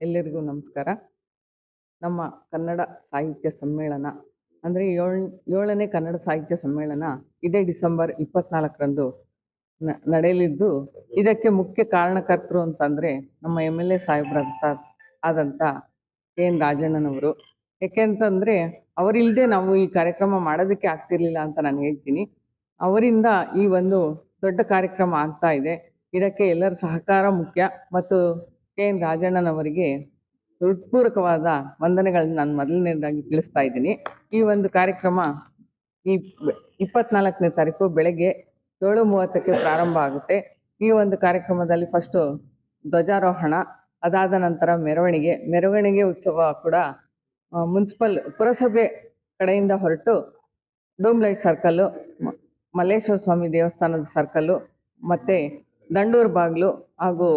ಎಲ್ಲರಿಗೂ ನಮಸ್ಕಾರ. ನಮ್ಮ ಕನ್ನಡ ಸಾಹಿತ್ಯ ಸಮ್ಮೇಳನ ಅಂದರೆ ಏಳ್, ಏಳನೇ ಕನ್ನಡ ಸಾಹಿತ್ಯ ಸಮ್ಮೇಳನ ಇದೇ ಡಿಸೆಂಬರ್ ಇಪ್ಪತ್ನಾಲ್ಕರಂದು ನ- ನಡೆಯಲಿದ್ದು ಇದಕ್ಕೆ ಮುಖ್ಯ ಕಾರಣಕರ್ತರು ಅಂತಂದರೆ ನಮ್ಮ ಎಂ ಎಲ್ ಎ ಸಾಹೇಬ್ರಂತ ಆದಂಥ ಕೆ ಎನ್ ರಾಜಣ್ಣನವರು. ಯಾಕೆಂತಂದರೆ ಅವರಿಲ್ಲದೆ ನಾವು ಈ ಕಾರ್ಯಕ್ರಮ ಮಾಡೋದಕ್ಕೆ ಆಗ್ತಿರ್ಲಿಲ್ಲ ಅಂತ ನಾನು ಹೇಳ್ತೀನಿ. ಅವರಿಂದ ಈ ಒಂದು ದೊಡ್ಡ ಕಾರ್ಯಕ್ರಮ ಆಗ್ತಾ ಇದೆ. ಇದಕ್ಕೆ ಎಲ್ಲರ ಸಹಕಾರ ಮುಖ್ಯ ಮತ್ತು ಕೆ ಎನ್ ರಾಜಣ್ಣನವರಿಗೆ ಹೃತ್ಪೂರ್ವಕವಾದ ವಂದನೆಗಳನ್ನ ನಾನು ಮೊದಲನೇದಾಗಿ ತಿಳಿಸ್ತಾ ಇದ್ದೀನಿ. ಈ ಒಂದು ಕಾರ್ಯಕ್ರಮ ಈ ಇಪ್ಪತ್ನಾಲ್ಕನೇ ತಾರೀಕು ಬೆಳಗ್ಗೆ ಏಳು ಮೂವತ್ತಕ್ಕೆ ಪ್ರಾರಂಭ ಆಗುತ್ತೆ. ಈ ಒಂದು ಕಾರ್ಯಕ್ರಮದಲ್ಲಿ ಫಸ್ಟು ಧ್ವಜಾರೋಹಣ, ಅದಾದ ನಂತರ ಮೆರವಣಿಗೆ ಮೆರವಣಿಗೆ ಉತ್ಸವ ಕೂಡ ಮುನ್ಸಿಪಲ್ ಪುರಸಭೆ ಕಡೆಯಿಂದ ಹೊರಟು ಡೂಮ್ಲೈಟ್ ಸರ್ಕಲ್ಲು ಮಲ್ಲೇಶ್ವರ ಸ್ವಾಮಿ ದೇವಸ್ಥಾನದ ಸರ್ಕಲ್ಲು, ಮತ್ತು ದಂಡೂರು ಬಾಗಿಲು ಹಾಗೂ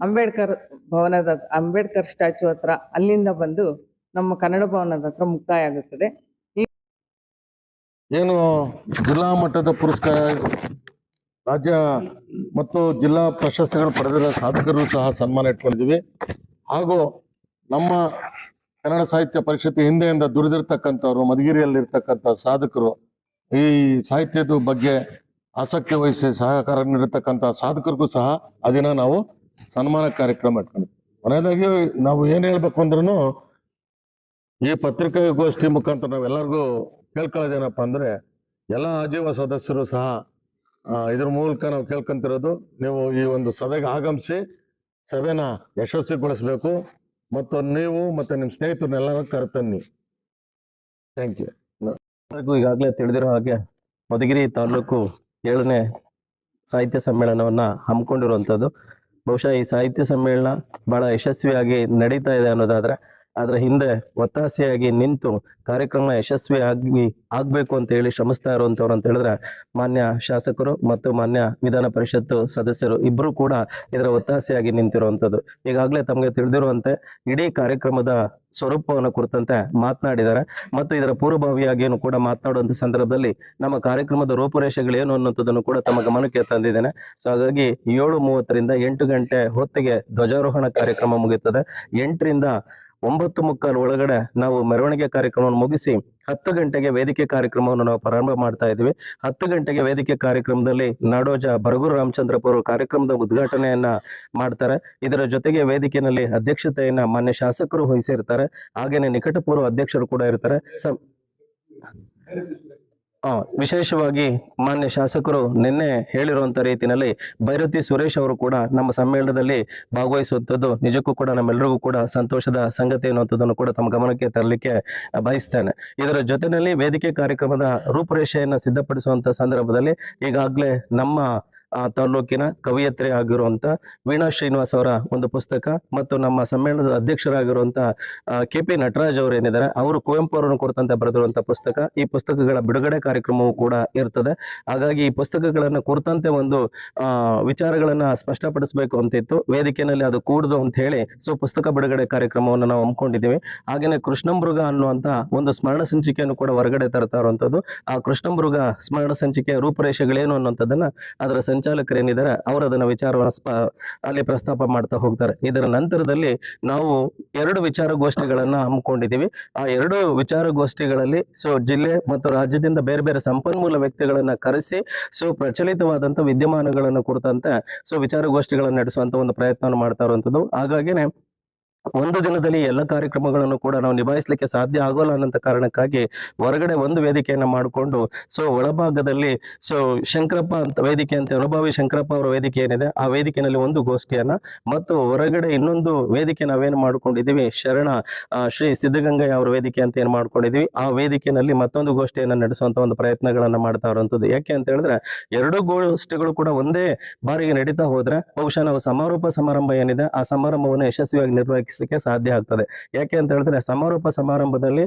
ಅಂಬೇಡ್ಕರ್ ಭವನದ, ಅಂಬೇಡ್ಕರ್ ಸ್ಟ್ಯಾಚು ಹತ್ರ ಅಲ್ಲಿಂದ ಬಂದು ನಮ್ಮ ಕನ್ನಡ ಭವನದ ಹತ್ರ ಮುಕ್ತಾಯ ಆಗುತ್ತದೆ. ಏನು ಜಿಲ್ಲಾ ಮಟ್ಟದ ಪುರಸ್ಕಾರ ರಾಜ್ಯ ಮತ್ತು ಜಿಲ್ಲಾ ಪ್ರಶಸ್ತಿಗಳು ಪಡೆದಿರೋ ಸಾಧಕರು ಸಹ ಸನ್ಮಾನ ಇಟ್ಕೊಂಡಿದ್ದೀವಿ. ಹಾಗೂ ನಮ್ಮ ಕನ್ನಡ ಸಾಹಿತ್ಯ ಪರಿಷತ್ ಹಿಂದೆಯಿಂದ ದುಡಿದಿರ್ತಕ್ಕಂಥವ್ರು ಮಧುಗಿರಿಯಲ್ಲಿರ್ತಕ್ಕಂಥ ಸಾಧಕರು ಈ ಸಾಹಿತ್ಯದ ಬಗ್ಗೆ ಆಸಕ್ತಿ ವಹಿಸಿ ಸಹಕಾರ ನೀಡಿರ್ತಕ್ಕಂಥ ಸಾಧಕರಿಗೂ ಸಹ ಅದನ್ನು ನಾವು ಸನ್ಮಾನ ಕಾರ್ಯಕ್ರಮ ಇಟ್ಕೊಂಡಿದ್ವಿ. ಕೊನೆಯದಾಗಿ ನಾವು ಏನ್ ಹೇಳ್ಬೇಕು ಅಂದ್ರೂ ಈ ಪತ್ರಿಕಾಗೋಷ್ಠಿ ಮುಖಾಂತರ ನಾವೆಲ್ಲರಿಗೂ ಕೇಳ್ಕೊಳ್ಳೋದೇನಪ್ಪ ಅಂದ್ರೆ, ಎಲ್ಲ ಆಜೀವ ಸದಸ್ಯರು ಸಹ ಇದ್ರ ಮೂಲಕ ನಾವು ಕೇಳ್ಕೊಂತಿರೋದು, ನೀವು ಈ ಒಂದು ಸಭೆಗೆ ಆಗಮಿಸಿ, ಸಭೆನ ಯಶಸ್ವಿಗೊಳಿಸ್ಬೇಕು, ಮತ್ತು ನೀವು ಮತ್ತೆ ನಿಮ್ಮ ಸ್ನೇಹಿತರನ್ನೆಲ್ಲರೂ ಕರೆತನ್ನಿ. ಥ್ಯಾಂಕ್ ಯು ಈಗಾಗಲೇ ತಿಳಿದಿರೋ ಹಾಗೆ, ಮಧುಗಿರಿ ತಾಲೂಕು ಏಳನೇ ಸಾಹಿತ್ಯ ಸಮ್ಮೇಳನವನ್ನ ಹಮ್ಮಿಕೊಂಡಿರುವಂಥದ್ದು ಬಹುಶಃ ಈ ಸಾಹಿತ್ಯ ಸಮ್ಮೇಳನ ಬಹಳ ಯಶಸ್ವಿಯಾಗಿ ನಡೀತಾ ಇದೆ ಅನ್ನೋದಾದ್ರೆ ಅದರ ಹಿಂದೆ ಒತ್ತಾಸೆಯಾಗಿ ನಿಂತು ಕಾರ್ಯಕ್ರಮ ಯಶಸ್ವಿ ಆಗಿ ಆಗ್ಬೇಕು ಅಂತ ಹೇಳಿ ಶ್ರಮಿಸ್ತಾ ಇರುವಂತವ್ರು ಅಂತ ಹೇಳಿದ್ರೆ ಮಾನ್ಯ ಶಾಸಕರು ಮತ್ತು ಮಾನ್ಯ ವಿಧಾನ ಪರಿಷತ್ತು ಸದಸ್ಯರು ಇಬ್ಬರು ಕೂಡ ಇದರ ಒತ್ತಾಸೆಯಾಗಿ ನಿಂತಿರುವಂಥದ್ದು ಈಗಾಗಲೇ ತಮಗೆ ತಿಳಿದಿರುವಂತೆ ಇಡೀ ಕಾರ್ಯಕ್ರಮದ ಸ್ವರೂಪವನ್ನು ಕುರಿತಂತೆ ಮಾತನಾಡಿದ್ದಾರೆ. ಮತ್ತು ಇದರ ಪೂರ್ವಭಾವಿಯಾಗಿಯೂ ಕೂಡ ಮಾತನಾಡುವಂತ ಸಂದರ್ಭದಲ್ಲಿ ನಮ್ಮ ಕಾರ್ಯಕ್ರಮದ ರೂಪುರೇಷೆಗಳೇನು ಅನ್ನುವಂಥದ್ದನ್ನು ಕೂಡ ತಮ್ಮ ಗಮನಕ್ಕೆ ತಂದಿದ್ದೇನೆ. ಸೊ ಹಾಗಾಗಿ ಏಳು ಮೂವತ್ತರಿಂದ ಎಂಟು ಗಂಟೆ ಹೊತ್ತಿಗೆ ಧ್ವಜಾರೋಹಣ ಕಾರ್ಯಕ್ರಮ ಮುಗಿಯುತ್ತದೆ. ಎಂಟರಿಂದ ಒಂಬತ್ತು ಮುಕ್ಕಾಲು ಒಳಗಡೆ ನಾವು ಮೆರವಣಿಗೆ ಕಾರ್ಯಕ್ರಮವನ್ನು ಮುಗಿಸಿ ಹತ್ತು ಗಂಟೆಗೆ ವೇದಿಕೆ ಕಾರ್ಯಕ್ರಮವನ್ನು ನಾವು ಪ್ರಾರಂಭ ಮಾಡ್ತಾ ಇದ್ವಿ ಹತ್ತು ಗಂಟೆಗೆ ವೇದಿಕೆ ಕಾರ್ಯಕ್ರಮದಲ್ಲಿ ನಾಡೋಜ ಬರಗೂರು ರಾಮಚಂದ್ರಪುರ ಕಾರ್ಯಕ್ರಮದ ಉದ್ಘಾಟನೆಯನ್ನ ಮಾಡ್ತಾರೆ. ಇದರ ಜೊತೆಗೆ ವೇದಿಕೆಯಲ್ಲಿ ಅಧ್ಯಕ್ಷತೆಯನ್ನ ಮಾನ್ಯ ಶಾಸಕರು ವಹಿಸಿರ್ತಾರೆ. ಹಾಗೇನೆ ನಿಕಟಪೂರ್ವ ಅಧ್ಯಕ್ಷರು ಕೂಡ ಇರ್ತಾರೆ. ವಿಶೇಷವಾಗಿ ಮಾನ್ಯ ಶಾಸಕರು ನಿನ್ನೆ ಹೇಳಿರುವಂತ ರೀತಿಯಲ್ಲಿ ಭೈರತಿ ಸುರೇಶ್ ಅವರು ಕೂಡ ನಮ್ಮ ಸಮ್ಮೇಳನದಲ್ಲಿ ಭಾಗವಹಿಸುವಂಥದ್ದು ನಿಜಕ್ಕೂ ಕೂಡ ನಮ್ಮೆಲ್ಲರಿಗೂ ಕೂಡ ಸಂತೋಷದ ಸಂಗತಿ ಅನ್ನುವಂಥದ್ದನ್ನು ಕೂಡ ತಮ್ಮ ಗಮನಕ್ಕೆ ತರಲಿಕ್ಕೆ ಬಯಸ್ತೇನೆ. ಇದರ ಜೊತೆಯಲ್ಲಿ ವೇದಿಕೆ ಕಾರ್ಯಕ್ರಮದ ರೂಪುರೇಷೆಯನ್ನು ಸಿದ್ಧಪಡಿಸುವಂತ ಸಂದರ್ಭದಲ್ಲಿ ಈಗಾಗಲೇ ನಮ್ಮ ಆ ತಾಲೂಕಿನ ಕವಿಯತ್ರಿ ಆಗಿರುವಂತ ವೀಣಾ ಶ್ರೀನಿವಾಸ್ ಅವರ ಒಂದು ಪುಸ್ತಕ ಮತ್ತು ನಮ್ಮ ಸಮ್ಮೇಳನದ ಅಧ್ಯಕ್ಷರಾಗಿರುವಂತ ಕೆ ಪಿ ನಟರಾಜ್ ಅವರು ಏನಿದ್ದಾರೆ, ಅವರು ಕುವೆಂಪು ಅವರನ್ನು ಕುರಿತಂತೆ ಬರೆದಿರುವಂತಹ ಪುಸ್ತಕ. ಈ ಪುಸ್ತಕಗಳ ಬಿಡುಗಡೆ ಕಾರ್ಯಕ್ರಮವೂ ಕೂಡ ಇರ್ತದೆ. ಹಾಗಾಗಿ ಈ ಪುಸ್ತಕಗಳನ್ನ ಕುರಿತಂತೆ ಒಂದು ವಿಚಾರಗಳನ್ನು ಸ್ಪಷ್ಟಪಡಿಸಬೇಕು ಅಂತಿತ್ತು. ವೇದಿಕೆಯಲ್ಲಿ ಅದು ಕೂಡುದು ಅಂತ ಹೇಳಿ ಸೊ, ಪುಸ್ತಕ ಬಿಡುಗಡೆ ಕಾರ್ಯಕ್ರಮವನ್ನು ನಾವು ಹಮ್ಮಿಕೊಂಡಿದ್ದೀವಿ. ಹಾಗೇನೆ ಕೃಷ್ಣಮೃಗ ಅನ್ನುವಂತ ಒಂದು ಸ್ಮರಣ ಸಂಚಿಕೆಯನ್ನು ಕೂಡ ಹೊರಗಡೆ ತರ್ತಾ ಇರುವಂತದ್ದು. ಆ ಕೃಷ್ಣಮೃಗ ಸ್ಮರಣ ಸಂಚಿಕೆಯ ರೂಪರೇಷೆಗಳೇನು ಅನ್ನುವಂಥದ್ದನ್ನ ಅದರ ಸಂಚಾಲಕರು ಏನಿದ್ದಾರೆ ಅವರು ಅದನ್ನ ವಿಚಾರವನ್ನು ಸ್ಪ, ಅಲ್ಲಿ ಪ್ರಸ್ತಾಪ ಮಾಡ್ತಾ ಹೋಗ್ತಾರೆ. ಇದರ ನಂತರದಲ್ಲಿ ನಾವು ಎರಡು ವಿಚಾರಗೋಷ್ಠಿಗಳನ್ನ ಹಮ್ಮಿಕೊಂಡಿದ್ದೀವಿ. ಆ ಎರಡು ವಿಚಾರಗೋಷ್ಠಿಗಳಲ್ಲಿ ಸೊ, ಜಿಲ್ಲೆ ಮತ್ತು ರಾಜ್ಯದಿಂದ ಬೇರೆ ಬೇರೆ ಸಂಪನ್ಮೂಲ ವ್ಯಕ್ತಿಗಳನ್ನ ಕರೆಸಿ, ಸೊ, ಪ್ರಚಲಿತವಾದಂತ ವಿದ್ಯಮಾನಗಳನ್ನು ಕುರಿತಂತೆ, ಸೊ, ವಿಚಾರಗೋಷ್ಠಿಗಳನ್ನು ನಡೆಸುವಂತ ಒಂದು ಪ್ರಯತ್ನವನ್ನು ಮಾಡ್ತಾ ಇರುವಂತದ್ದು. ಹಾಗಾಗಿನೇ ಒಂದು ದಿನದಲ್ಲಿ ಎಲ್ಲ ಕಾರ್ಯಕ್ರಮಗಳನ್ನು ಕೂಡ ನಾವು ನಿಭಾಯಿಸಲಿಕ್ಕೆ ಸಾಧ್ಯ ಆಗೋಲ್ಲ ಅನ್ನೋಂಥ ಕಾರಣಕ್ಕಾಗಿ ಹೊರಗಡೆ ಒಂದು ವೇದಿಕೆಯನ್ನ ಮಾಡಿಕೊಂಡು ಸೊ ಒಳಭಾಗದಲ್ಲಿ ಸೊ ಶಂಕರಪ್ಪ ಅಂತ ವೇದಿಕೆ ಅಂತ, ಅನುಭವಿ ಶಂಕರಪ್ಪ ಅವರ ವೇದಿಕೆ ಏನಿದೆ, ಆ ವೇದಿಕೆಯಲ್ಲಿ ಒಂದು ಗೋಷ್ಠಿಯನ್ನ ಮತ್ತು ಹೊರಗಡೆ ಇನ್ನೊಂದು ವೇದಿಕೆ ನಾವೇನು ಮಾಡ್ಕೊಂಡಿದೀವಿ ಶರಣ ಶ್ರೀ ಸಿದ್ಧಗಂಗಯ್ಯ ಅವರ ವೇದಿಕೆ ಅಂತ ಏನ್ ಮಾಡ್ಕೊಂಡಿದೀವಿ ಆ ವೇದಿಕೆಯಲ್ಲಿ ಮತ್ತೊಂದು ಗೋಷ್ಠಿಯನ್ನ ನಡೆಸುವಂತ ಒಂದು ಪ್ರಯತ್ನಗಳನ್ನ ಮಾಡ್ತಾ ಇರುವಂತದ್ದು ಯಾಕೆ ಅಂತ ಹೇಳಿದ್ರೆ, ಎರಡು ಗೋಷ್ಠಿಗಳು ಕೂಡ ಒಂದೇ ಬಾರಿಗೆ ನಡೀತಾ ಹೋದ್ರೆ ಬಹುಶಃ ನಾವು ಸಮಾರೋಪ ಸಮಾರಂಭ ಏನಿದೆ, ಆ ಸಮಾರಂಭವನ್ನು ಯಶಸ್ವಿಯಾಗಿ ನಿರ್ವಹಿಸಲಿಕ್ಕೆ ಸಾಧ್ಯ ಆಗ್ತದೆ. ಯಾಕೆ ಅಂತ ಹೇಳಿದ್ರೆ ಸಮಾರೋಪ ಸಮಾರಂಭದಲ್ಲಿ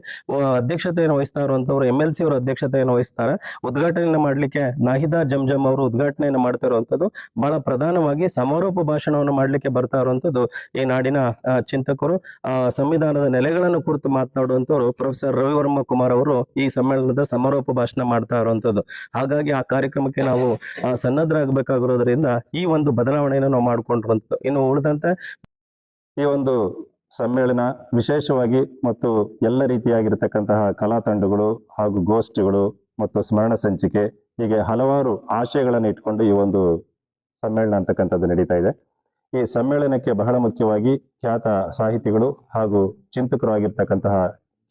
ಅಧ್ಯಕ್ಷತೆಯನ್ನು ವಹಿಸ್ತಾ ಇರುವಂತವ್ರು ಎಂ ಎಲ್ ಸಿ ಅವರು ಅಧ್ಯಕ್ಷತೆಯನ್ನು ವಹಿಸ್ತಾರೆ. ಉದ್ಘಾಟನೆಯನ್ನು ಮಾಡಲಿಕ್ಕೆ ನಾಹಿದಾ ಜಂಜಮ್ ಅವರು ಉದ್ಘಾಟನೆಯನ್ನು ಮಾಡ್ತಾ ಇರುವಂತದ್ದು ಬಹಳ ಪ್ರಧಾನವಾಗಿ ಸಮಾರೋಪ ಭಾಷಣವನ್ನು ಮಾಡಲಿಕ್ಕೆ ಬರ್ತಾ ಇರುವಂತದ್ದು ಈ ನಾಡಿನ ಚಿಂತಕರು. ಸಂವಿಧಾನದ ನೆಲೆಗಳನ್ನು ಕುರಿತು ಮಾತನಾಡುವಂತವರು ಪ್ರೊಫೆಸರ್ ರವಿವರ್ಮ ಕುಮಾರ್ ಅವರು ಈ ಸಮ್ಮೇಳನದ ಸಮಾರೋಪ ಭಾಷಣ ಮಾಡ್ತಾ ಇರುವಂತದ್ದು. ಹಾಗಾಗಿ ಆ ಕಾರ್ಯಕ್ರಮಕ್ಕೆ ನಾವು ಸನ್ನದ್ಧರಾಗಬೇಕಾಗಿರೋದ್ರಿಂದ ಈ ಒಂದು ಬದಲಾವಣೆಯನ್ನು ನಾವು ಮಾಡಿಕೊಂಡಿರುವಂಥದ್ದು ಇನ್ನು ಉಳಿದಂತೆ ಈ ಒಂದು ಸಮ್ಮೇಳನ ವಿಶೇಷವಾಗಿ ಮತ್ತು ಎಲ್ಲ ರೀತಿಯಾಗಿರ್ತಕ್ಕಂತಹ ಕಲಾ ತಂಡಗಳು ಹಾಗೂ ಗೋಷ್ಠಿಗಳು ಮತ್ತು ಸ್ಮರಣ ಸಂಚಿಕೆ ಹೀಗೆ ಹಲವಾರು ಆಶಯಗಳನ್ನು ಇಟ್ಕೊಂಡು ಈ ಒಂದು ಸಮ್ಮೇಳನ ಅಂತಕ್ಕಂಥದ್ದು ನಡೀತಾ ಇದೆ. ಈ ಸಮ್ಮೇಳನಕ್ಕೆ ಬಹಳ ಮುಖ್ಯವಾಗಿ ಖ್ಯಾತ ಸಾಹಿತಿಗಳು ಹಾಗೂ ಚಿಂತಕರು ಆಗಿರ್ತಕ್ಕಂತಹ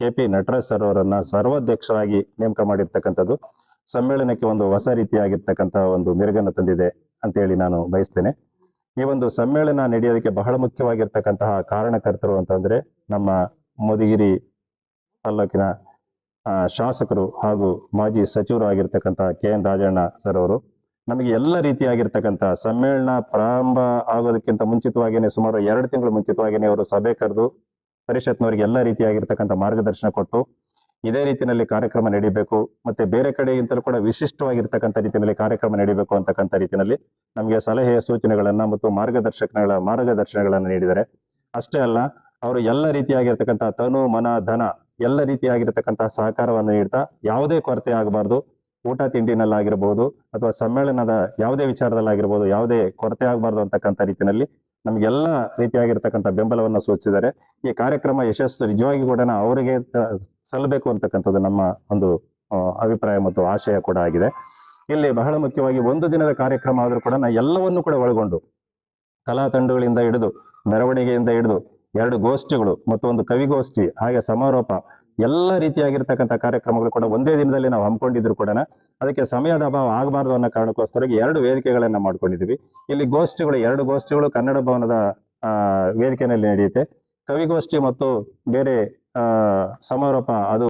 ಕೆ ಪಿ ನಟರಾಜ್ ಸರ್ ಅವರನ್ನ ಸರ್ವಾಧ್ಯಕ್ಷರಾಗಿ ನೇಮಕ ಮಾಡಿರ್ತಕ್ಕಂಥದ್ದು. ಸಮ್ಮೇಳನಕ್ಕೆ ಒಂದು ಹೊಸ ರೀತಿಯಾಗಿರ್ತಕ್ಕಂತಹ ಒಂದು ಮೆರುಗನ್ನು ತಂದಿದೆ ಅಂತೇಳಿ ನಾನು ಬಯಸ್ತೇನೆ. ಈ ಒಂದು ಸಮ್ಮೇಳನ ನಡೆಯೋದಕ್ಕೆ ಬಹಳ ಮುಖ್ಯವಾಗಿರ್ತಕ್ಕಂತಹ ಕಾರಣಕರ್ತರು ಅಂತಂದ್ರೆ ನಮ್ಮ ಮಧುಗಿರಿ ತಾಲೂಕಿನ ಶಾಸಕರು ಹಾಗೂ ಮಾಜಿ ಸಚಿವರು ಆಗಿರ್ತಕ್ಕಂತಹ ಕೆ ಎನ್ ರಾಜಣ್ಣ ಸರ್ ಅವರು. ನಮಗೆ ಎಲ್ಲ ರೀತಿಯಾಗಿರ್ತಕ್ಕಂಥ ಸಮ್ಮೇಳನ ಪ್ರಾರಂಭ ಆಗೋದಕ್ಕಿಂತ ಮುಂಚಿತವಾಗಿಯೇ ಸುಮಾರು ಎರಡು ತಿಂಗಳು ಮುಂಚಿತವಾಗಿಯೇ ಅವರು ಸಭೆ ಕರೆದು ಪರಿಷತ್ನವರಿಗೆ ಎಲ್ಲ ರೀತಿಯಾಗಿರ್ತಕ್ಕಂಥ ಮಾರ್ಗದರ್ಶನ ಕೊಟ್ಟು ಇದೇ ರೀತಿಯಲ್ಲಿ ಕಾರ್ಯಕ್ರಮ ನಡೀಬೇಕು, ಮತ್ತೆ ಬೇರೆ ಕಡೆಗಿಂತಲೂ ಕೂಡ ವಿಶಿಷ್ಟವಾಗಿರ್ತಕ್ಕಂಥ ರೀತಿಯಲ್ಲಿ ಕಾರ್ಯಕ್ರಮ ನಡೀಬೇಕು ಅಂತಕ್ಕಂಥ ರೀತಿಯಲ್ಲಿ ನಮಗೆ ಸಲಹೆಯ ಸೂಚನೆಗಳನ್ನ ಮತ್ತು ಮಾರ್ಗದರ್ಶಕಗಳ ಮಾರ್ಗದರ್ಶನಗಳನ್ನು ನೀಡಿದರೆ ಅಷ್ಟೇ ಅಲ್ಲ, ಅವರು ಎಲ್ಲ ರೀತಿಯಾಗಿರ್ತಕ್ಕಂಥ ತನು, ಮನ, ಧನ ಎಲ್ಲ ರೀತಿಯಾಗಿರ್ತಕ್ಕಂಥ ಸಹಕಾರವನ್ನು ನೀಡ್ತಾ ಯಾವುದೇ ಕೊರತೆ ಆಗಬಾರ್ದು. ಊಟ ತಿಂಡಿನಲ್ಲಾಗಿರ್ಬೋದು ಅಥವಾ ಸಮ್ಮೇಳನದ ಯಾವುದೇ ವಿಚಾರದಲ್ಲಾಗಿರ್ಬೋದು, ಯಾವುದೇ ಕೊರತೆ ಆಗಬಾರ್ದು ಅಂತಕ್ಕಂಥ ರೀತಿಯಲ್ಲಿ ನಮಗೆಲ್ಲ ರೀತಿಯಾಗಿರ್ತಕ್ಕಂಥ ಬೆಂಬಲವನ್ನು ಸೂಚಿಸಿದ್ದಾರೆ. ಈ ಕಾರ್ಯಕ್ರಮ ಯಶಸ್ಸು ನಿಜವಾಗಿ ಕೂಡ ಅವರಿಗೆ ಸಲ್ಲಬೇಕು ಅಂತಕ್ಕಂಥದ್ದು ನಮ್ಮ ಒಂದು ಅಭಿಪ್ರಾಯ ಮತ್ತು ಆಶಯ ಕೂಡ ಆಗಿದೆ. ಇಲ್ಲಿ ಬಹಳ ಮುಖ್ಯವಾಗಿ ಒಂದು ದಿನದ ಕಾರ್ಯಕ್ರಮ ಆದರೂ ಕೂಡ ನಾ ಎಲ್ಲವನ್ನು ಕೂಡ ಒಳಗೊಂಡು, ಕಲಾ ತಂಡಗಳಿಂದ ಹಿಡಿದು, ಮೆರವಣಿಗೆಯಿಂದ ಹಿಡಿದು, ಎರಡು ಗೋಷ್ಠಿಗಳು ಮತ್ತು ಒಂದು ಕವಿಗೋಷ್ಠಿ, ಹಾಗೆ ಸಮಾರೋಪ ಎಲ್ಲ ರೀತಿಯಾಗಿರ್ತಕ್ಕಂಥ ಕಾರ್ಯಕ್ರಮಗಳು ಕೂಡ ಒಂದೇ ದಿನದಲ್ಲಿ ನಾವು ಹಮ್ಮಿಕೊಂಡಿದ್ರು ಕೂಡ ಅದಕ್ಕೆ ಸಮಯದ ಅಭಾವ ಆಗಬಾರ್ದು ಅನ್ನೋ ಕಾರಣಕ್ಕೋಸ್ಕರ ಎರಡು ವೇದಿಕೆಗಳನ್ನ ಮಾಡ್ಕೊಂಡಿದ್ವಿ ಇಲ್ಲಿ ಗೋಷ್ಠಿಗಳು, ಎರಡು ಗೋಷ್ಠಿಗಳು ಕನ್ನಡ ಭವನದ, ಆ ವೇದಿಕೆಯಲ್ಲಿ ನಡೆಯುತ್ತೆ. ಕವಿಗೋಷ್ಠಿ ಮತ್ತು ಬೇರೆ ಸಮಾರೋಪ ಅದು